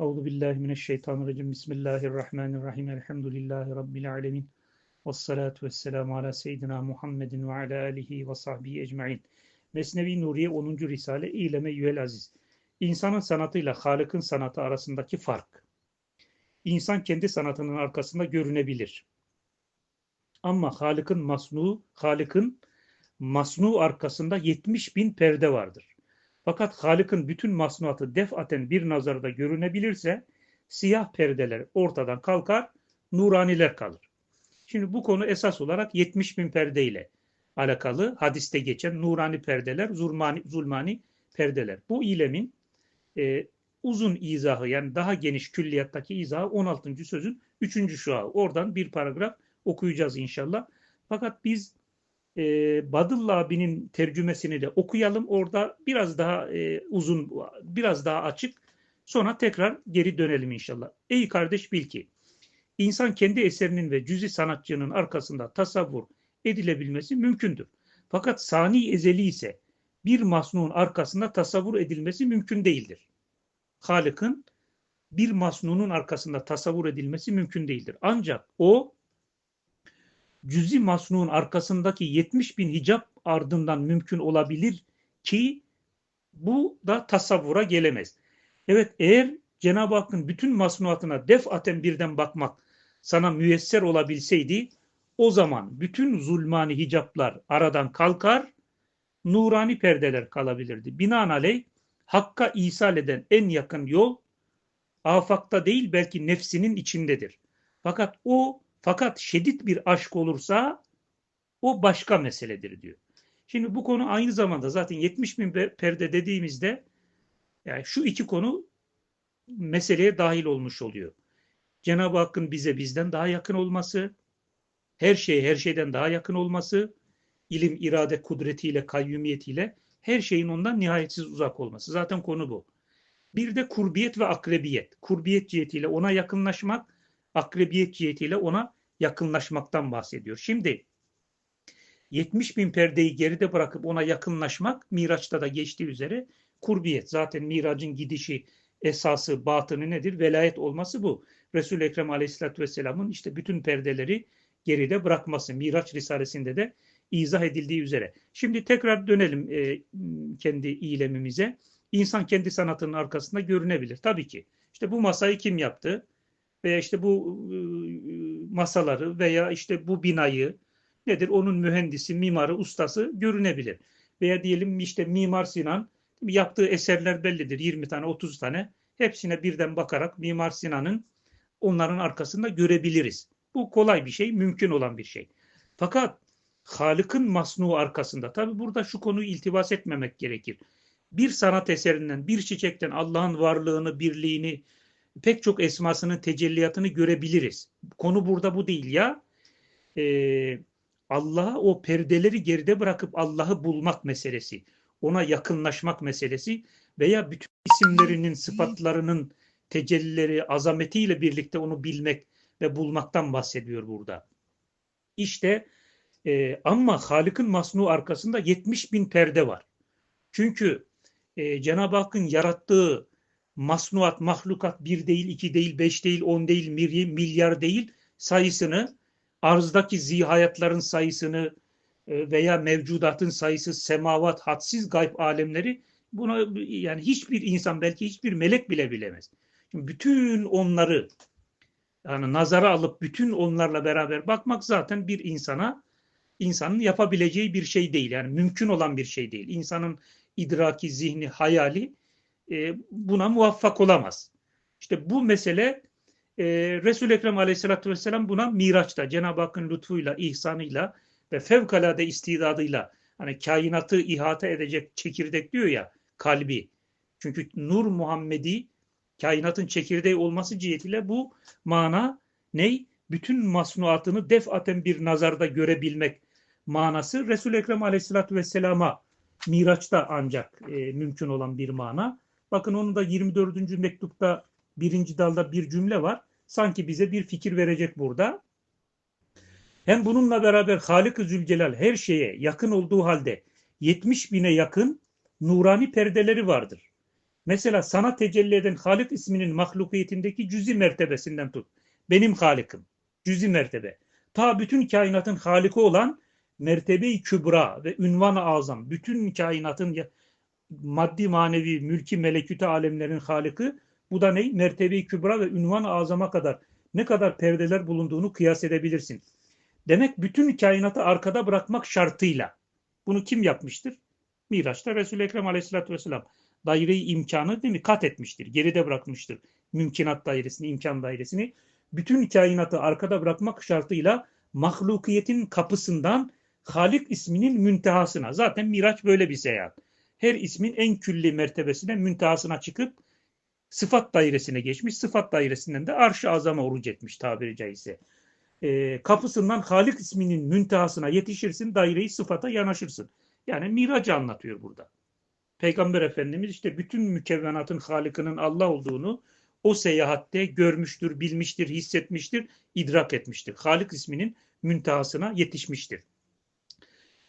Euzu billahi mineşşeytanirracim. Bismillahirrahmanirrahim. Elhamdülillahi rabbil alamin. Ves salatu vesselamu ala seyyidina Muhammedin ve ala alihi ve sahbihi ecmaîn. Mesnevi Nuriye 10. Risale İleme Yüel Aziz. İnsanın sanatıyla Halık'ın sanatı arasındaki fark. İnsan kendi sanatının arkasında görünebilir. Ama Halık'ın masnu, Halık'ın masnu arkasında 70 bin perde vardır. Fakat Halık'ın bütün masnuatı defaten bir nazarda görünebilirse siyah perdeler ortadan kalkar, nuraniler kalır. Şimdi bu konu esas olarak 70 bin perde ile alakalı hadiste geçen nurani perdeler, zulmani, zulmani perdeler. Bu ilemin e, uzun izahı yani daha geniş külliyattaki izahı 16. sözün 3. şuağı. Oradan bir paragraf okuyacağız inşallah. Fakat biz e, Badıl abinin tercümesini de okuyalım. Orada biraz daha e, uzun, biraz daha açık. Sonra tekrar geri dönelim inşallah. Ey kardeş bil ki, insan kendi eserinin ve cüzi sanatçının arkasında tasavvur edilebilmesi mümkündür. Fakat sani ezeli ise bir masnun arkasında tasavvur edilmesi mümkün değildir. Halık'ın bir masnunun arkasında tasavvur edilmesi mümkün değildir. Ancak o cüzi masnun arkasındaki 70 bin hicap ardından mümkün olabilir ki bu da tasavvura gelemez. Evet eğer Cenab-ı Hakk'ın bütün masnuatına defaten birden bakmak sana müyesser olabilseydi o zaman bütün zulmani hicaplar aradan kalkar, nurani perdeler kalabilirdi. Binaenaleyh Hakk'a isal eden en yakın yol afakta değil belki nefsinin içindedir. Fakat o fakat şiddet bir aşk olursa o başka meseledir diyor. Şimdi bu konu aynı zamanda zaten 70 bin perde dediğimizde yani şu iki konu meseleye dahil olmuş oluyor. Cenab-ı Hakk'ın bize bizden daha yakın olması, her şeye her şeyden daha yakın olması, ilim, irade, kudretiyle, kayyumiyetiyle her şeyin ondan nihayetsiz uzak olması. Zaten konu bu. Bir de kurbiyet ve akrebiyet. Kurbiyet cihetiyle ona yakınlaşmak, akrebiyet cihetiyle ona yakınlaşmaktan bahsediyor. Şimdi 70 bin perdeyi geride bırakıp ona yakınlaşmak Miraç'ta da geçtiği üzere kurbiyet. Zaten Mirac'ın gidişi esası, batını nedir? Velayet olması bu. Resul-i Ekrem Aleyhisselatü Vesselam'ın işte bütün perdeleri geride bırakması. Miraç Risalesi'nde de izah edildiği üzere. Şimdi tekrar dönelim e, kendi iyilemimize. İnsan kendi sanatının arkasında görünebilir. Tabii ki. İşte bu masayı kim yaptı? Veya işte bu e, masaları veya işte bu binayı nedir? Onun mühendisi, mimarı, ustası görünebilir. Veya diyelim işte Mimar Sinan yaptığı eserler bellidir. 20 tane, 30 tane. Hepsine birden bakarak Mimar Sinan'ın onların arkasında görebiliriz. Bu kolay bir şey, mümkün olan bir şey. Fakat Halık'ın masnu arkasında, tabi burada şu konuyu iltibas etmemek gerekir. Bir sanat eserinden, bir çiçekten Allah'ın varlığını, birliğini, pek çok esmasının tecelliyatını görebiliriz. Konu burada bu değil ya. Ee, Allah'a o perdeleri geride bırakıp Allah'ı bulmak meselesi, ona yakınlaşmak meselesi veya bütün isimlerinin, sıfatlarının tecellileri, azametiyle birlikte onu bilmek ve bulmaktan bahsediyor burada. İşte e, ama Halık'ın masnu arkasında 70 bin perde var. Çünkü e, Cenab-ı Hakk'ın yarattığı masnuat, mahlukat bir değil, iki değil, beş değil, on değil, milyar değil sayısını, arzdaki zihayatların sayısını e, veya mevcudatın sayısı, semavat, hadsiz gayb alemleri buna yani hiçbir insan belki hiçbir melek bile bilemez. Şimdi bütün onları yani nazara alıp bütün onlarla beraber bakmak zaten bir insana insanın yapabileceği bir şey değil. Yani mümkün olan bir şey değil. İnsanın idraki, zihni, hayali e, buna muvaffak olamaz. İşte bu mesele e, Resul-i Ekrem aleyhissalatü vesselam buna Miraç'ta Cenab-ı Hakk'ın lütfuyla, ihsanıyla ve fevkalade istidadıyla hani kainatı ihate edecek çekirdek diyor ya kalbi. Çünkü Nur Muhammedi kainatın çekirdeği olması cihetiyle bu mana ney? Bütün masnuatını defaten bir nazarda görebilmek manası Resul-i Ekrem aleyhissalatü vesselama Miraç'ta ancak e, mümkün olan bir mana. Bakın onun da 24. mektupta birinci dalda bir cümle var. Sanki bize bir fikir verecek burada. Hem bununla beraber Halik-ı Zülcelal her şeye yakın olduğu halde 70 bine yakın nurani perdeleri vardır. Mesela sana tecelli eden Halik isminin mahlukiyetindeki cüzi mertebesinden tut. Benim Halik'im. Cüzi mertebe. Ta bütün kainatın Halik'i olan mertebe-i kübra ve ünvan-ı azam. Bütün kainatın maddi manevi mülki meleküte alemlerin Halik'i. Bu da ne? Mertebe-i kübra ve ünvan-ı azama kadar ne kadar perdeler bulunduğunu kıyas edebilirsin. Demek bütün kainatı arkada bırakmak şartıyla. Bunu kim yapmıştır? Miraç'ta Resul-i Ekrem aleyhissalatü vesselam daireyi imkanı değil mi? Kat etmiştir. Geride bırakmıştır. Mümkinat dairesini, imkan dairesini. Bütün kainatı arkada bırakmak şartıyla mahlukiyetin kapısından Halik isminin müntehasına. Zaten Miraç böyle bir seyahat. Her ismin en külli mertebesine, müntehasına çıkıp sıfat dairesine geçmiş. Sıfat dairesinden de arş-ı azama oruç etmiş tabiri caizse. E, kapısından Halik isminin müntehasına yetişirsin, daireyi sıfata yanaşırsın. Yani miracı anlatıyor burada. Peygamber Efendimiz işte bütün mükevvenatın Halik'inin Allah olduğunu o seyahatte görmüştür, bilmiştir, hissetmiştir, idrak etmiştir. Halik isminin müntehasına yetişmiştir.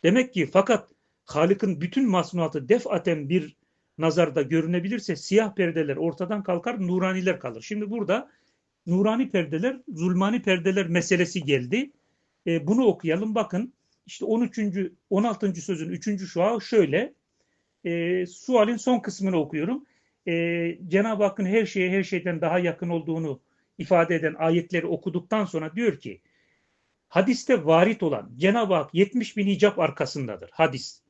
Demek ki fakat Halik'in bütün masnuatı defaten bir nazarda görünebilirse siyah perdeler ortadan kalkar, nuraniler kalır. Şimdi burada nurani perdeler, zulmani perdeler meselesi geldi. E, bunu okuyalım. Bakın işte 13. 16. sözün 3. şua şöyle. E, sualin son kısmını okuyorum. E, Cenab-ı Hakk'ın her şeye her şeyden daha yakın olduğunu ifade eden ayetleri okuduktan sonra diyor ki hadiste varit olan Cenab-ı Hak 70 bin hicap arkasındadır. Hadis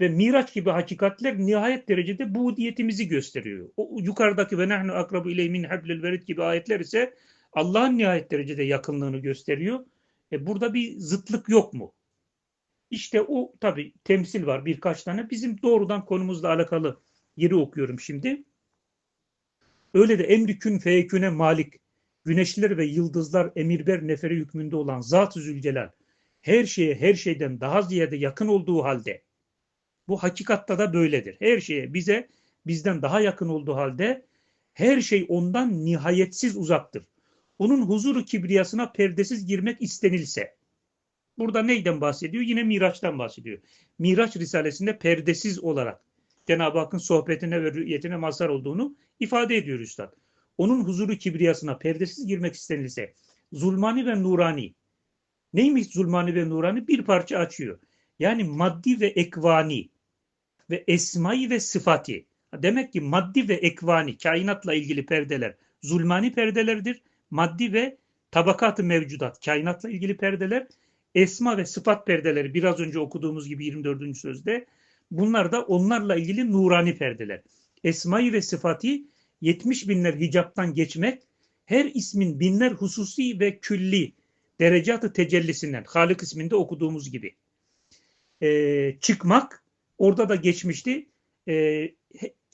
ve Miraç gibi hakikatler nihayet derecede bu diyetimizi gösteriyor. O yukarıdaki ve nehnu akrabu iley min hablil verid gibi ayetler ise Allah'ın nihayet derecede yakınlığını gösteriyor. E burada bir zıtlık yok mu? İşte o tabi temsil var birkaç tane. Bizim doğrudan konumuzla alakalı yeri okuyorum şimdi. Öyle de emri kün feyeküne malik, güneşler ve yıldızlar emirber neferi hükmünde olan Zat-ı Zülcelal, her şeye her şeyden daha ziyade yakın olduğu halde, bu hakikatta da böyledir. Her şeye bize bizden daha yakın olduğu halde her şey ondan nihayetsiz uzaktır. Onun huzuru kibriyasına perdesiz girmek istenilse. Burada neyden bahsediyor? Yine Miraç'tan bahsediyor. Miraç Risalesi'nde perdesiz olarak Cenab-ı Hakk'ın sohbetine ve rüyetine mazhar olduğunu ifade ediyor Üstad. Onun huzuru kibriyasına perdesiz girmek istenilse zulmani ve nurani. Neymiş zulmani ve nurani? Bir parça açıyor. Yani maddi ve ekvani ve esmayı ve sıfati. Demek ki maddi ve ekvani kainatla ilgili perdeler zulmani perdelerdir. Maddi ve tabakatı mevcudat kainatla ilgili perdeler esma ve sıfat perdeleri biraz önce okuduğumuz gibi 24. sözde bunlar da onlarla ilgili nurani perdeler. Esmayı ve sıfati 70 binler hicaptan geçmek her ismin binler hususi ve külli derecatı tecellisinden Halik isminde okuduğumuz gibi ee, çıkmak Orada da geçmişti. E,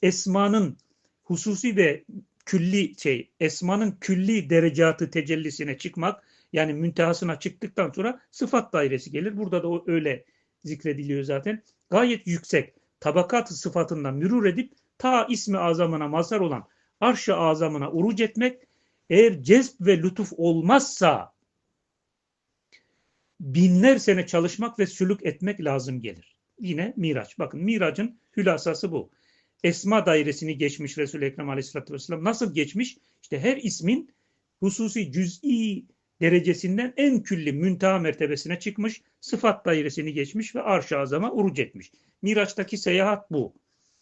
esmanın hususi ve külli şey, esmanın külli derecatı tecellisine çıkmak yani müntehasına çıktıktan sonra sıfat dairesi gelir. Burada da o öyle zikrediliyor zaten. Gayet yüksek tabakat sıfatından mürür edip ta ismi azamına mazhar olan arş-ı azamına uruc etmek eğer cezb ve lütuf olmazsa binler sene çalışmak ve sülük etmek lazım gelir yine Miraç. Bakın Miraç'ın hülasası bu. Esma dairesini geçmiş Resul-i Ekrem Aleyhisselatü Vesselam. Nasıl geçmiş? İşte her ismin hususi cüz'i derecesinden en külli müntaha mertebesine çıkmış, sıfat dairesini geçmiş ve arş-ı azama uruc etmiş. Miraç'taki seyahat bu.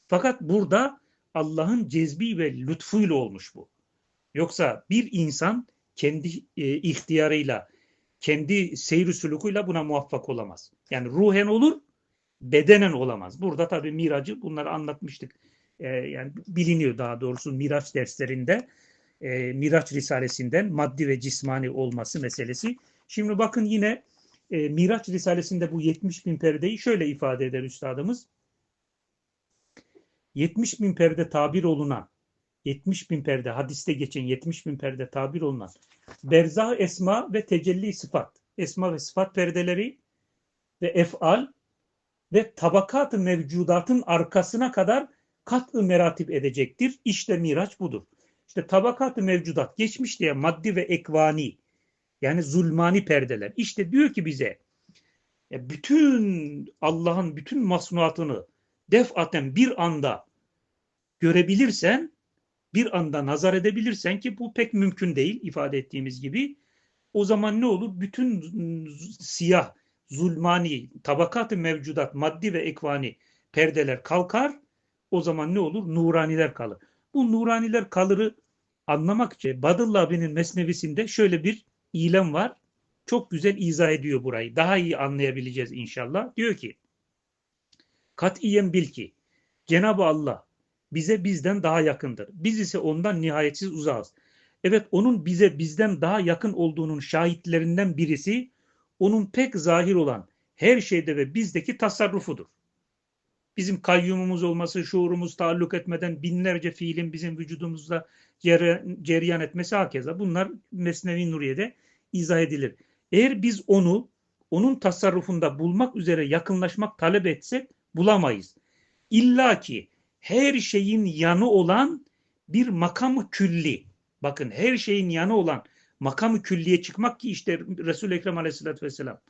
Fakat burada Allah'ın cezbi ve lütfuyla olmuş bu. Yoksa bir insan kendi e, ihtiyarıyla, kendi seyir sülukuyla buna muvaffak olamaz. Yani ruhen olur bedenen olamaz. Burada tabii miracı bunları anlatmıştık. E, yani biliniyor daha doğrusu miraç derslerinde e, Miraç Risalesinden maddi ve cismani olması meselesi. Şimdi bakın yine e, Miraç Risalesinde bu 70 bin perdeyi şöyle ifade eder üstadımız. 70 bin perde tabir olunan 70 bin perde hadiste geçen 70 bin perde tabir olunan berzah esma ve tecelli sıfat esma ve sıfat perdeleri ve efal ve tabakat-ı mevcudatın arkasına kadar kat-ı meratip edecektir. İşte miraç budur. İşte tabakat-ı mevcudat geçmiş diye maddi ve ekvani yani zulmani perdeler. İşte diyor ki bize bütün Allah'ın bütün masnuatını defaten bir anda görebilirsen, bir anda nazar edebilirsen ki bu pek mümkün değil ifade ettiğimiz gibi. O zaman ne olur? Bütün siyah, zulmani, tabakat-ı mevcudat, maddi ve ekvani perdeler kalkar. O zaman ne olur? Nuraniler kalır. Bu nuraniler kalırı anlamak için Badıllı abinin mesnevisinde şöyle bir ilem var. Çok güzel izah ediyor burayı. Daha iyi anlayabileceğiz inşallah. Diyor ki katiyen bil ki Cenab-ı Allah bize bizden daha yakındır. Biz ise ondan nihayetsiz uzağız. Evet onun bize bizden daha yakın olduğunun şahitlerinden birisi onun pek zahir olan her şeyde ve bizdeki tasarrufudur. Bizim kayyumumuz olması, şuurumuz taalluk etmeden binlerce fiilin bizim vücudumuzda cereyan etmesi hakeza. Bunlar Mesnevi Nuriye'de izah edilir. Eğer biz onu onun tasarrufunda bulmak üzere yakınlaşmak talep etsek bulamayız. İlla ki her şeyin yanı olan bir makamı külli. Bakın her şeyin yanı olan makamı külliye çıkmak ki işte Resul-i Ekrem Aleyhisselatü Vesselam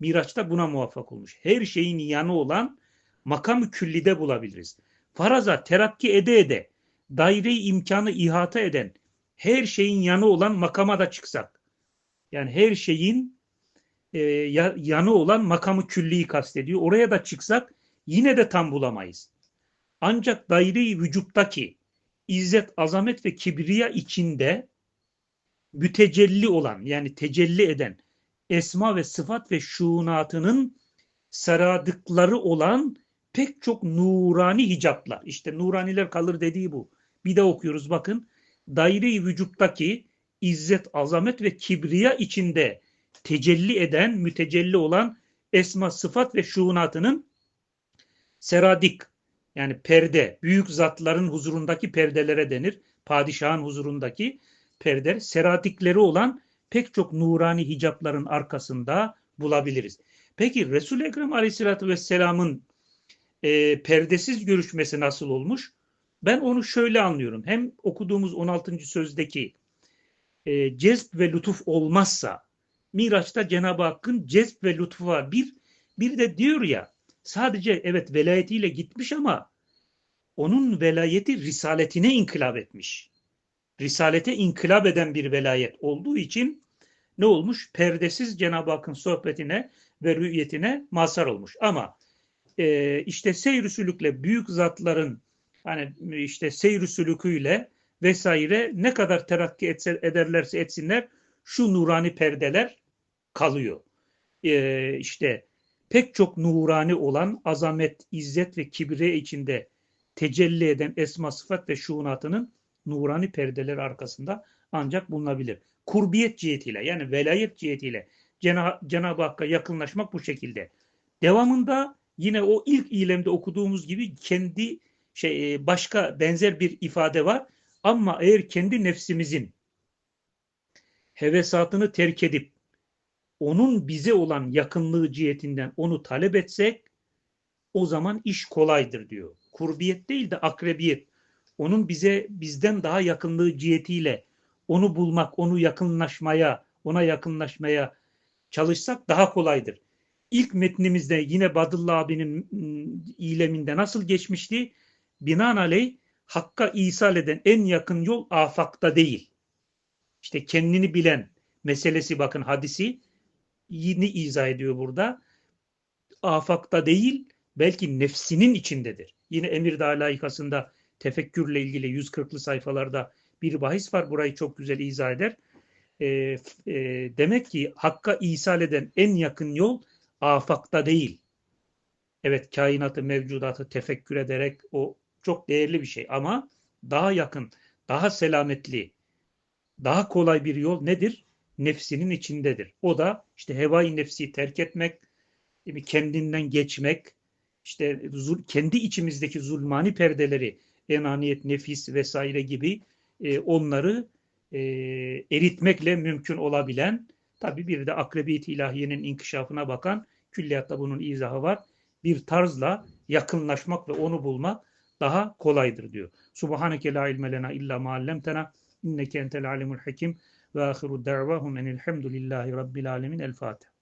Miraç'ta buna muvaffak olmuş. Her şeyin yanı olan makamı küllide bulabiliriz. Faraza terakki ede ede daire imkanı ihata eden her şeyin yanı olan makama da çıksak yani her şeyin e, yanı olan makamı külliyi kastediyor. Oraya da çıksak yine de tam bulamayız. Ancak daire-i vücuttaki izzet, azamet ve kibriya içinde mütecelli olan yani tecelli eden esma ve sıfat ve şuunatının saradıkları olan pek çok nurani hicaplar. İşte nuraniler kalır dediği bu. Bir de okuyoruz bakın. Daire-i vücuttaki izzet, azamet ve kibriya içinde tecelli eden, mütecelli olan esma, sıfat ve şuunatının seradik yani perde, büyük zatların huzurundaki perdelere denir. Padişahın huzurundaki perde, seradikleri olan pek çok nurani hicapların arkasında bulabiliriz. Peki Resul-i Ekrem Aleyhisselatü Vesselam'ın e, perdesiz görüşmesi nasıl olmuş? Ben onu şöyle anlıyorum. Hem okuduğumuz 16. sözdeki e, cezb ve lütuf olmazsa Miraç'ta Cenab-ı Hakk'ın cezb ve lütfu var. Bir, bir de diyor ya sadece evet velayetiyle gitmiş ama onun velayeti risaletine inkılap etmiş. Risalete inkılap eden bir velayet olduğu için ne olmuş? Perdesiz Cenab-ı Hakk'ın sohbetine ve rüyetine mazhar olmuş. Ama e, işte seyr sülükle büyük zatların hani işte seyr sülüküyle vesaire ne kadar terakki etse, ederlerse etsinler şu nurani perdeler kalıyor. Ee, işte pek çok nurani olan azamet, izzet ve kibre içinde tecelli eden esma sıfat ve şuunatının nurani perdeler arkasında ancak bulunabilir. Kurbiyet cihetiyle yani velayet cihetiyle Cenab-ı Hakk'a yakınlaşmak bu şekilde. Devamında yine o ilk ilemde okuduğumuz gibi kendi şey e, başka benzer bir ifade var. Ama eğer kendi nefsimizin hevesatını terk edip onun bize olan yakınlığı cihetinden onu talep etsek o zaman iş kolaydır diyor. Kurbiyet değil de akrebiyet. Onun bize bizden daha yakınlığı cihetiyle onu bulmak, onu yakınlaşmaya, ona yakınlaşmaya çalışsak daha kolaydır. İlk metnimizde yine Badıllı abinin ıı, ileminde nasıl geçmişti? Binaenaleyh Hakka isal eden en yakın yol afakta değil. İşte kendini bilen meselesi bakın hadisi yeni izah ediyor burada. Afakta değil belki nefsinin içindedir. Yine Emir Dalayikası'nda tefekkürle ilgili 140'lı sayfalarda bir bahis var. Burayı çok güzel izah eder. E, e, demek ki Hakka isal eden en yakın yol afakta değil. Evet kainatı, mevcudatı tefekkür ederek o çok değerli bir şey ama daha yakın, daha selametli, daha kolay bir yol nedir? Nefsinin içindedir. O da işte hevai nefsi terk etmek, kendinden geçmek, işte kendi içimizdeki zulmani perdeleri, enaniyet, nefis vesaire gibi e, onları e, eritmekle mümkün olabilen, tabi bir de akrebiyet ilahiyenin inkişafına bakan, külliyatta bunun izahı var, bir tarzla yakınlaşmak ve onu bulmak daha kolaydır diyor. Subhaneke la ilme lena illa ma allamtena inneke entel alimul hakim ve ahiru da'vahum enilhamdülillahi rabbil alemin. El Fatiha.